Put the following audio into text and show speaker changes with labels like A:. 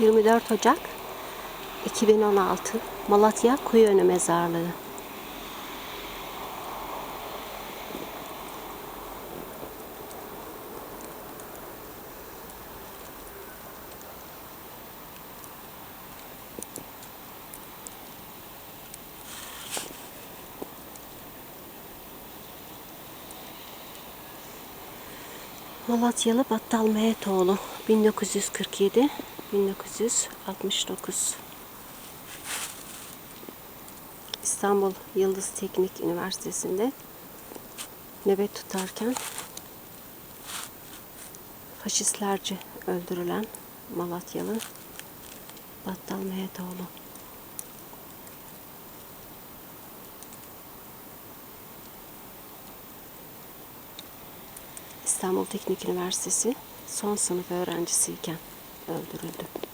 A: 24 Ocak 2016 Malatya Kuyuönü Mezarlığı. Malatyalı Battal Mehetoğlu 1947 1969 İstanbul Yıldız Teknik Üniversitesi'nde nöbet tutarken faşistlerce öldürülen Malatyalı Battal Mehetoğlu. İstanbul Teknik Üniversitesi son sınıf öğrencisiyken I'll do it.